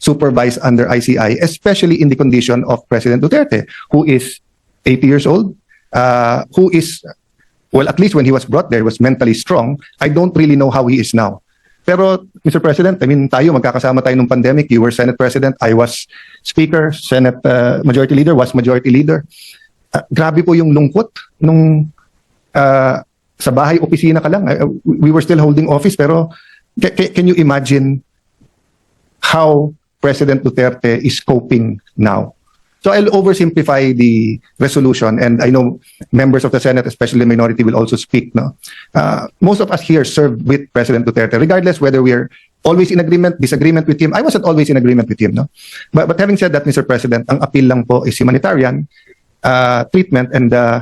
supervised under ICI, especially in the condition of President Duterte, who is 80 years old, uh, who is, well, at least when he was brought there, was mentally strong. I don't really know how he is now. Pero, Mr. President, I mean, tayo, magkakasama tayo nung pandemic. You were Senate President, I was Speaker, Senate uh, Majority Leader, was Majority Leader. Uh, grabe po yung lungkot nung uh, sa bahay, opisina ka lang. Uh, we were still holding office, pero ca- ca- can you imagine how President Duterte is coping now? So I'll oversimplify the resolution, and I know members of the Senate, especially the minority, will also speak. No, uh, most of us here served with President Duterte, regardless whether we're always in agreement, disagreement with him. I wasn't always in agreement with him. No, but but having said that, Mr. President, ang appeal lang po is humanitarian uh, treatment, and uh,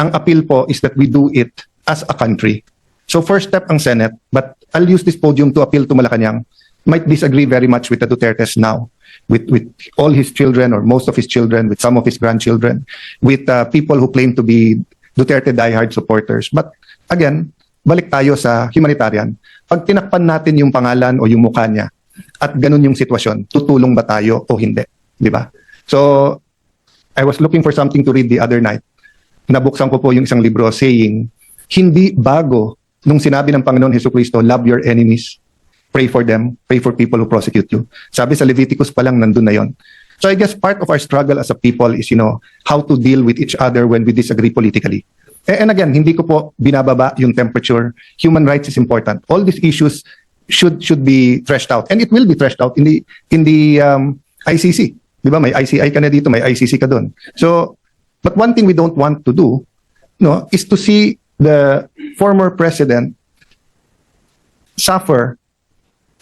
ang appeal po is that we do it as a country. So first step ang Senate, but I'll use this podium to appeal to Malacanang. Might disagree very much with the Dutertes now, with with all his children or most of his children, with some of his grandchildren, with uh, people who claim to be Duterte diehard supporters. But again, balik tayo sa humanitarian. Pag tinakpan natin yung pangalan o yung mukha niya at ganun yung sitwasyon, tutulong ba tayo o hindi? Di ba? So, I was looking for something to read the other night. Nabuksan ko po yung isang libro saying, hindi bago nung sinabi ng Panginoon Heso Kristo, love your enemies, pray for them, pray for people who prosecute you. Sabi sa Leviticus pa lang, nandun na yon. So I guess part of our struggle as a people is, you know, how to deal with each other when we disagree politically. And again, hindi ko po binababa yung temperature. Human rights is important. All these issues should should be threshed out. And it will be threshed out in the in the um, ICC. Di ba? May ICI ka na dito, may ICC ka doon. So, but one thing we don't want to do no, is to see the former president suffer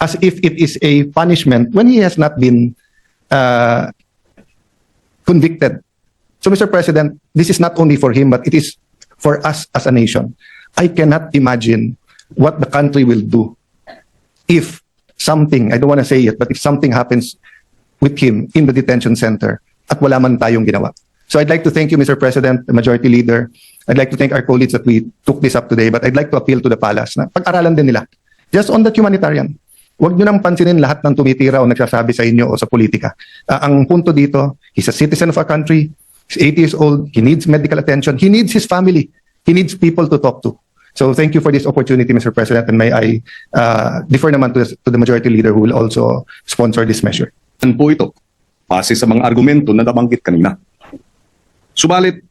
as if it is a punishment when he has not been uh, convicted. So, Mr. President, this is not only for him, but it is for us as a nation. I cannot imagine what the country will do if something, I don't want to say it, but if something happens with him in the detention center at wala man tayong ginawa. So I'd like to thank you, Mr. President, the Majority Leader. I'd like to thank our colleagues that we took this up today, but I'd like to appeal to the palace na pag-aralan din nila. Just on that humanitarian, huwag nyo nang pansinin lahat ng tumitira o nagsasabi sa inyo o sa politika. Ah, ang punto dito, he's a citizen of our country, he's 80 years old, he needs medical attention, he needs his family, he needs people to talk to. So thank you for this opportunity, Mr. President, and may I uh, defer naman to, to the Majority Leader who will also sponsor this measure. Yan po ito, base sa mga argumento na nabanggit kanina. Subalit,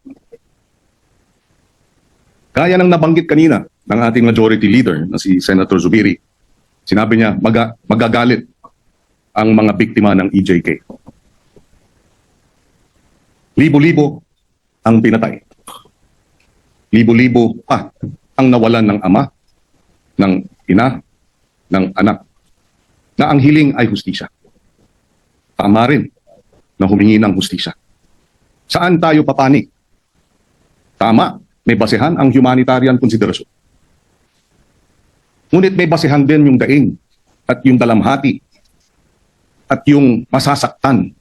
kaya ng nabanggit kanina ng ating majority leader na si Senator Zubiri, sinabi niya maga, magagalit ang mga biktima ng EJK. Libo-libo ang pinatay. Libo-libo pa ang nawalan ng ama, ng ina, ng anak, na ang hiling ay hustisya tama rin na humingi ng hustisya. Saan tayo papanig? Tama, may basehan ang humanitarian consideration. Ngunit may basehan din yung daing at yung dalamhati at yung masasaktan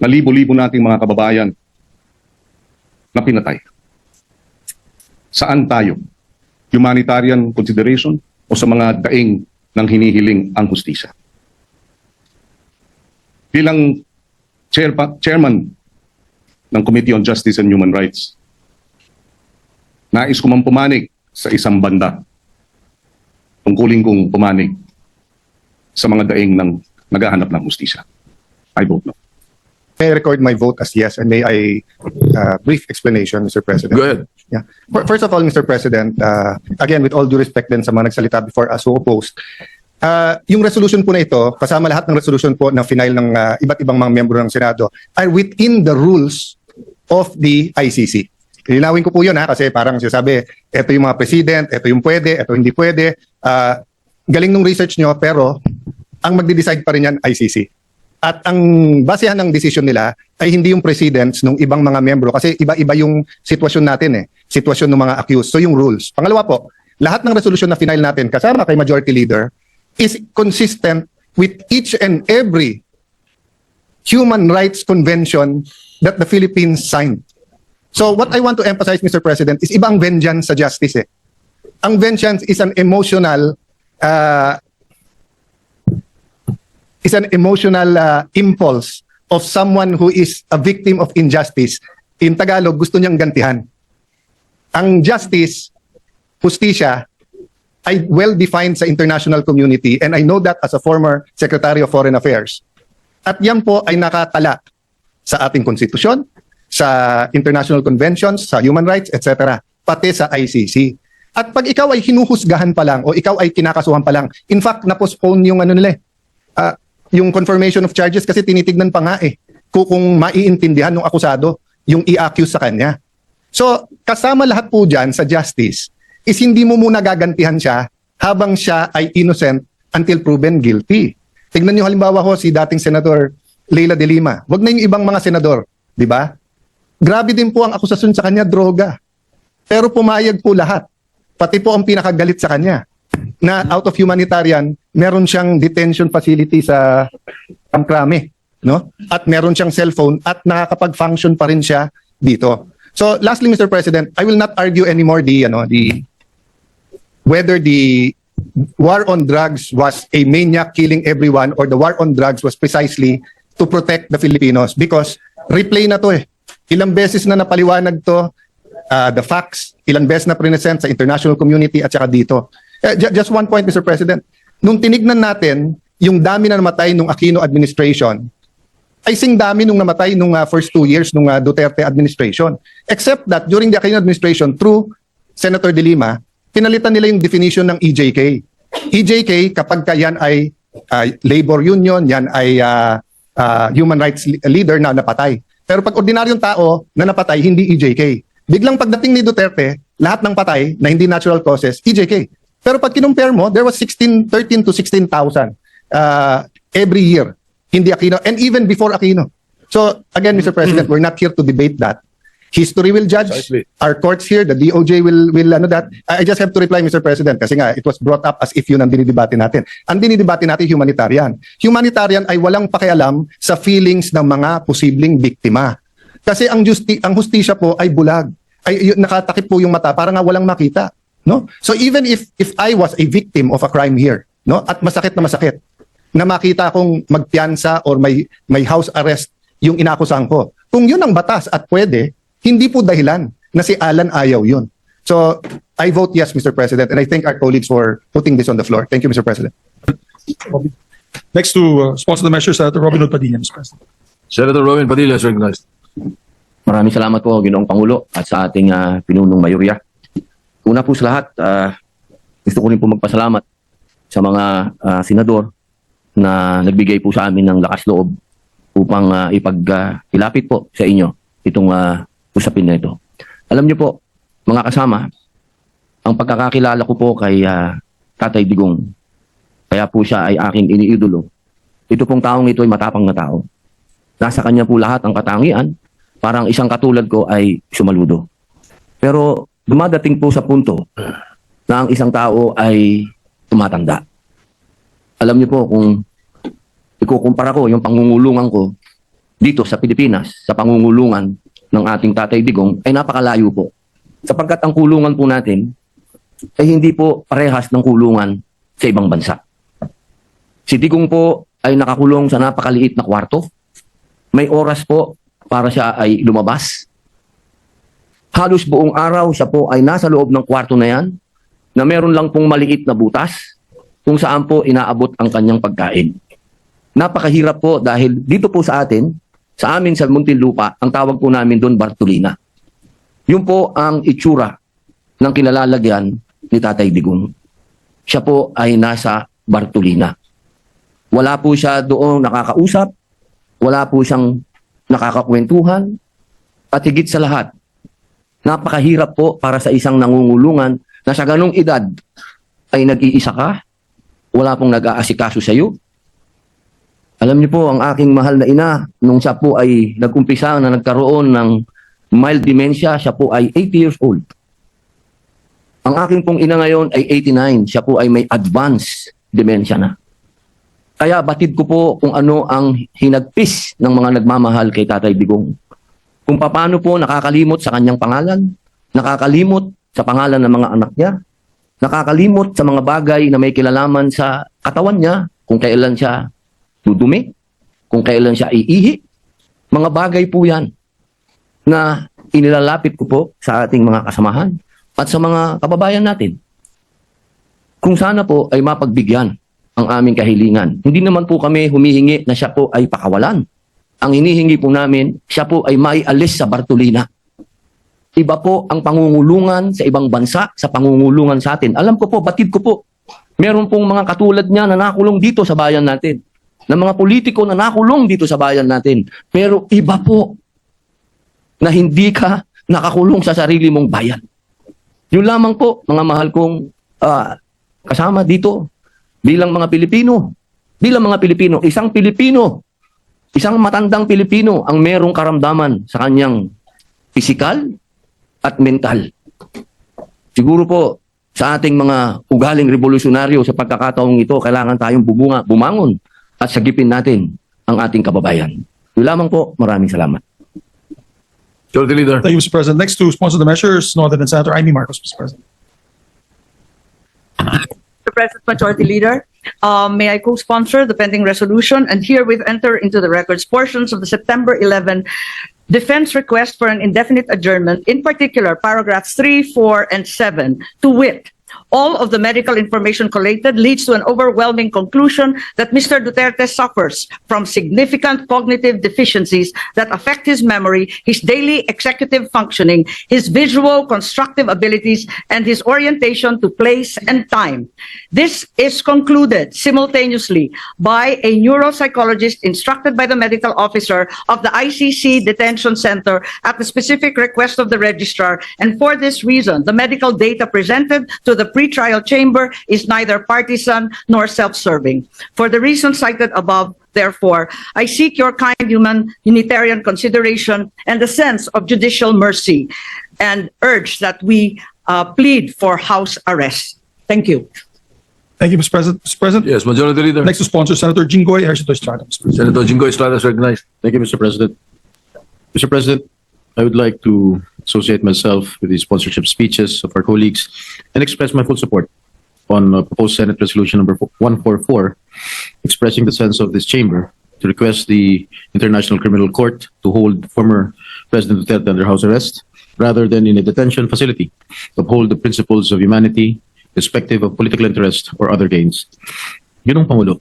na libo-libo nating mga kababayan na pinatay. Saan tayo? Humanitarian consideration o sa mga daing ng hinihiling ang hustisya? bilang chair chairman ng Committee on Justice and Human Rights, nais ko man pumanig sa isang banda. Tungkulin kong pumanig sa mga daing ng naghahanap ng hustisya. I vote no. May I record my vote as yes, and may I uh, brief explanation, Mr. President? Go ahead. Yeah. Fir- First of all, Mr. President, uh, again, with all due respect din sa mga nagsalita before us who opposed, uh, yung resolution po na ito, kasama lahat ng resolution po ng final ng uh, iba't ibang mga miyembro ng Senado, are within the rules of the ICC. Linawin ko po yun ha, kasi parang sinasabi, ito yung mga president, ito yung pwede, ito hindi pwede. Uh, galing nung research nyo, pero ang magde-decide pa rin yan ICC. At ang basehan ng decision nila ay hindi yung presidents ng ibang mga miyembro kasi iba-iba yung sitwasyon natin eh. Sitwasyon ng mga accused. So yung rules. Pangalawa po, lahat ng resolution na final natin kasama kay majority leader is consistent with each and every human rights convention that the Philippines signed. So what I want to emphasize, Mr. President, is ibang vengeance sa justice eh. Ang vengeance is an emotional uh, is an emotional uh, impulse of someone who is a victim of injustice. In Tagalog, gusto niyang gantihan. Ang justice, justisya, ay well-defined sa international community and I know that as a former Secretary of Foreign Affairs. At yan po ay nakatala sa ating konstitusyon, sa international conventions, sa human rights, etc. Pati sa ICC. At pag ikaw ay hinuhusgahan pa lang o ikaw ay kinakasuhan pa lang, in fact, na-postpone yung ano nila eh, ah, yung confirmation of charges kasi tinitignan pa nga eh kung, kung maiintindihan ng akusado yung i-accuse sa kanya. So, kasama lahat po dyan sa justice is hindi mo muna gagantihan siya habang siya ay innocent until proven guilty. Tignan niyo halimbawa ho si dating Senador Leila de Lima. Wag na yung ibang mga senador, di ba? Grabe din po ang akusasyon sa kanya, droga. Pero pumayag po lahat. Pati po ang pinakagalit sa kanya na out of humanitarian, meron siyang detention facility sa Pangkrame, no? At meron siyang cellphone at nakakapag-function pa rin siya dito. So lastly Mr. President, I will not argue anymore the ano the whether the war on drugs was a maniac killing everyone or the war on drugs was precisely to protect the Filipinos because replay na to eh. Ilang beses na napaliwanag to uh, the facts, ilang beses na present sa international community at saka dito. Ju- just one point Mr. President, nung tinignan natin yung dami na namatay nung Aquino administration, ay sing dami nung namatay nung uh, first two years nung uh, Duterte administration. Except that during the Aquino administration, through Senator De Lima, pinalitan nila yung definition ng EJK. EJK, kapag ka yan ay uh, labor union, yan ay uh, uh, human rights le- leader na napatay. Pero pag ordinaryong tao na napatay, hindi EJK. Biglang pagdating ni Duterte, lahat ng patay na hindi natural causes, EJK. Pero pag kinumpare mo, there was 16, 13 to 16,000 uh, every year. Hindi Aquino. And even before Aquino. So again, Mr. President, we're not here to debate that. History will judge. Precisely. Our courts here, the DOJ will will ano that. I just have to reply, Mr. President, kasi nga it was brought up as if yun ang dinidebate natin. Ang dinidebate natin humanitarian. Humanitarian ay walang pakialam sa feelings ng mga posibleng biktima. Kasi ang justi ang hustisya po ay bulag. Ay yun, nakatakip po yung mata para nga walang makita, no? So even if if I was a victim of a crime here, no? At masakit na masakit na makita kong magpiyansa or may may house arrest yung inakusahan ko. Kung yun ang batas at pwede, hindi po dahilan na si Alan ayaw yun. So, I vote yes, Mr. President, and I thank our colleagues for putting this on the floor. Thank you, Mr. President. Next to uh, sponsor the measure, Senator Robin Hood Padilla, Mr. President. Senator Robin Padilla is recognized. Maraming salamat po, Ginoong Pangulo, at sa ating ah, pinunong mayorya. Una po sa lahat, ah, gusto ko rin po magpasalamat sa mga ah, senador na nagbigay po sa amin ng lakas loob upang uh, ipag-ilapit po sa inyo itong ah, usapin na ito. Alam niyo po, mga kasama, ang pagkakakilala ko po kay ah, Tatay Digong, kaya po siya ay aking iniidolo. Ito pong taong ito ay matapang na tao. Nasa kanya po lahat ang katangian, parang isang katulad ko ay sumaludo. Pero dumadating po sa punto na ang isang tao ay tumatanda. Alam niyo po kung ikukumpara ko yung pangungulungan ko dito sa Pilipinas, sa pangungulungan ng ating Tatay Digong, ay napakalayo po. Sapagkat ang kulungan po natin ay hindi po parehas ng kulungan sa ibang bansa. Si Digong po ay nakakulong sa napakaliit na kwarto. May oras po para siya ay lumabas. Halos buong araw siya po ay nasa loob ng kwarto na yan na meron lang pong maliit na butas kung saan po inaabot ang kanyang pagkain. Napakahirap po dahil dito po sa atin, sa amin sa Muntinlupa, ang tawag po namin doon Bartolina. Yun po ang itsura ng kinalalagyan ni Tatay Digong. Siya po ay nasa Bartolina. Wala po siya doon nakakausap, wala po siyang nakakakwentuhan, at higit sa lahat, napakahirap po para sa isang nangungulungan na sa ganong edad ay nag-iisa ka, wala pong nag-aasikaso sa iyo. Alam niyo po, ang aking mahal na ina, nung siya po ay nag-umpisa na nagkaroon ng mild dementia, siya po ay 80 years old. Ang aking pong ina ngayon ay 89, siya po ay may advanced dementia na. Kaya batid ko po kung ano ang hinagpis ng mga nagmamahal kay Tatay Digong. Kung paano po nakakalimot sa kanyang pangalan, nakakalimot sa pangalan ng mga anak niya, nakakalimot sa mga bagay na may kilalaman sa katawan niya, kung kailan siya dudumi, kung kailan siya iihi. Mga bagay po yan na inilalapit ko po sa ating mga kasamahan at sa mga kababayan natin. Kung sana po ay mapagbigyan ang aming kahilingan. Hindi naman po kami humihingi na siya po ay pakawalan. Ang hinihingi po namin, siya po ay maialis sa Bartolina. Iba po ang pangungulungan sa ibang bansa sa pangungulungan sa atin. Alam ko po, batid ko po. Meron pong mga katulad niya na nakulong dito sa bayan natin. Na mga politiko na nakulong dito sa bayan natin. Pero iba po na hindi ka nakakulong sa sarili mong bayan. Yun lamang po, mga mahal kong ah, kasama dito bilang mga Pilipino. Bilang mga Pilipino, isang Pilipino, isang matandang Pilipino ang merong karamdaman sa kanyang pisikal at mental. Siguro po, sa ating mga ugaling revolusyonaryo sa pagkakataong ito, kailangan tayong bubunga, bumangon at sagipin natin ang ating kababayan. Yun lamang po, maraming salamat. Majority Leader. Thank you, Mr. President. Next to sponsor the measures, no other than Senator Amy Marcos, Mr. President. Mr. President Majority Leader, um, may I co-sponsor the pending resolution and herewith enter into the records portions of the September 11 defense request for an indefinite adjournment, in particular paragraphs 3, 4, and 7, to wit, all of the medical information collated leads to an overwhelming conclusion that Mr. Duterte suffers from significant cognitive deficiencies that affect his memory, his daily executive functioning, his visual constructive abilities, and his orientation to place and time. This is concluded simultaneously by a neuropsychologist instructed by the medical officer of the ICC Detention Center at the specific request of the registrar. And for this reason, the medical data presented to the pretrial chamber is neither partisan nor self-serving. For the reasons cited above, therefore, I seek your kind human humanitarian consideration and a sense of judicial mercy and urge that we uh, plead for house arrest. Thank you. Thank you, Mr. President. Mr. President, Yes, Majority Leader. next to sponsor Senator Jinggoy Ejercito Estrada, Mr. President. Senator Jingo Estrada is recognized. Thank you, Mr. President. Mr. President, I would like to associate myself with the sponsorship speeches of our colleagues and express my full support on uh, proposed Senate Resolution number 144, expressing the sense of this chamber to request the International Criminal Court to hold former President Duterte under house arrest rather than in a detention facility to uphold the principles of humanity, respective of political interest or other gains. Yun ang Pangulo.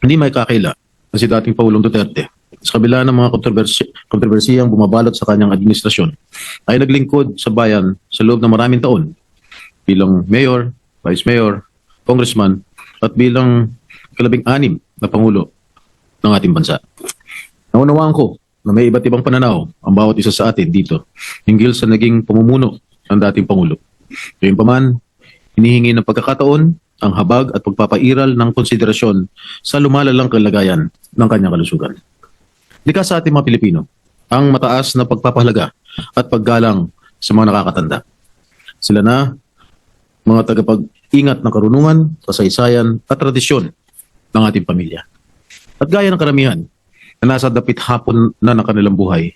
Hindi may kakila na si dating Pangulong Duterte sa kabila ng mga kontrobersi kontrobersiyang bumabalot sa kanyang administrasyon ay naglingkod sa bayan sa loob ng maraming taon bilang mayor, vice mayor, congressman at bilang kalabing anim na pangulo ng ating bansa. Naunawaan ko na may iba't ibang pananaw ang bawat isa sa atin dito hinggil sa naging pamumuno ng dating pangulo. Gayunpaman, hinihingi ng pagkakataon ang habag at pagpapairal ng konsiderasyon sa lumalalang kalagayan ng kanyang kalusugan. Likas sa ating mga Pilipino ang mataas na pagpapahalaga at paggalang sa mga nakakatanda. Sila na mga tagapag-ingat ng karunungan, kasaysayan at tradisyon ng ating pamilya. At gaya ng karamihan na nasa dapit hapon na ng kanilang buhay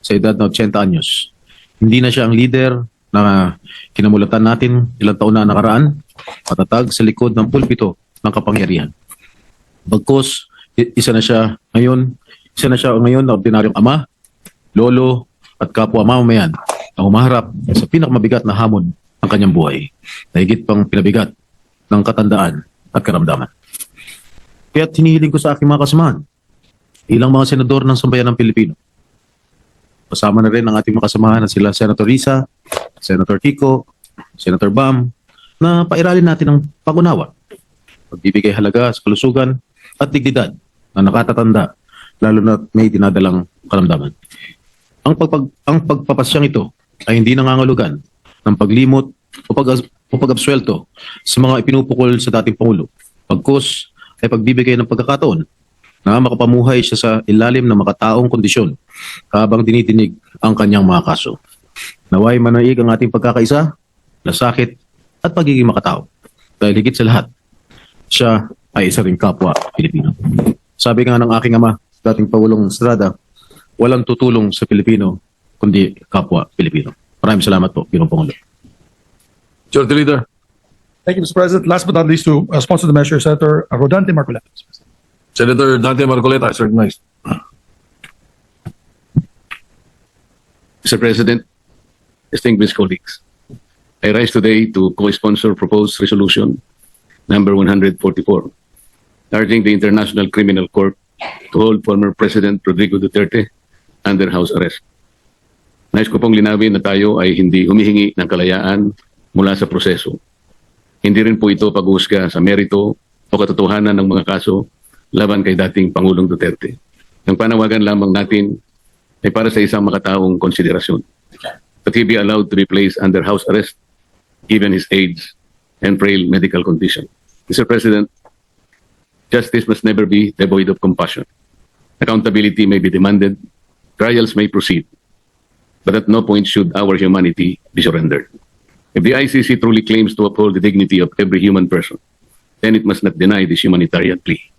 sa edad na 80 anyos, hindi na siya ang leader na kinamulatan natin ilang taon na nakaraan, matatag sa likod ng pulpito ng kapangyarihan. Bagkos, isa na siya ngayon, isa na siya ngayon na ordinaryong ama, lolo, at kapwa mamamayan na humaharap sa pinakamabigat na hamon ng kanyang buhay, na higit pang pinabigat ng katandaan at karamdaman. Kaya hinihiling ko sa aking mga kasamahan, ilang mga senador ng sambayan ng Pilipino. Kasama na rin ang ating mga kasamahan na sila Senator Risa, Senator Kiko, Senator Bam, na pairalin natin ng pag-unawa, pagbibigay halaga sa kalusugan at dignidad na nakatatanda, lalo na may dinadalang karamdaman. Ang, pagpag, ang pagpapasyang ito ay hindi nangangalugan ng paglimot o, pag, o pag-abswelto sa mga ipinupukol sa dating Pangulo. Pagkus ay pagbibigay ng pagkakataon na makapamuhay siya sa ilalim ng makataong kondisyon habang dinidinig ang kanyang mga kaso. Naway manaig ang ating pagkakaisa, lasakit at pagiging makatao. Dahil higit sa lahat, siya ay isa ring kapwa Pilipino. Sabi nga ng aking ama, dating Pangulong Estrada, walang tutulong sa Pilipino kundi kapwa Pilipino. Maraming salamat po, Ginoong Pangulo. Majority Leader. Thank you, Mr. President. Last but not least, to uh, sponsor the measure, Senator Rodante Marcoleta. Senator Dante Marcoleta is recognized. Mr. President, distinguished colleagues, I rise today to co-sponsor proposed resolution number 144, urging the International Criminal Court to hold former President Rodrigo Duterte under house arrest. Nais ko pong linawin na tayo ay hindi humihingi ng kalayaan mula sa proseso. Hindi rin po ito pag-uusga sa merito o katotohanan ng mga kaso laban kay dating Pangulong Duterte. Ang panawagan lamang natin ay para sa isang makataong konsiderasyon. That he be allowed to be placed under house arrest given his age and frail medical condition. Mr. President, justice must never be devoid of compassion. Accountability may be demanded, trials may proceed, but at no point should our humanity be surrendered. If the ICC truly claims to uphold the dignity of every human person, then it must not deny this humanitarian plea.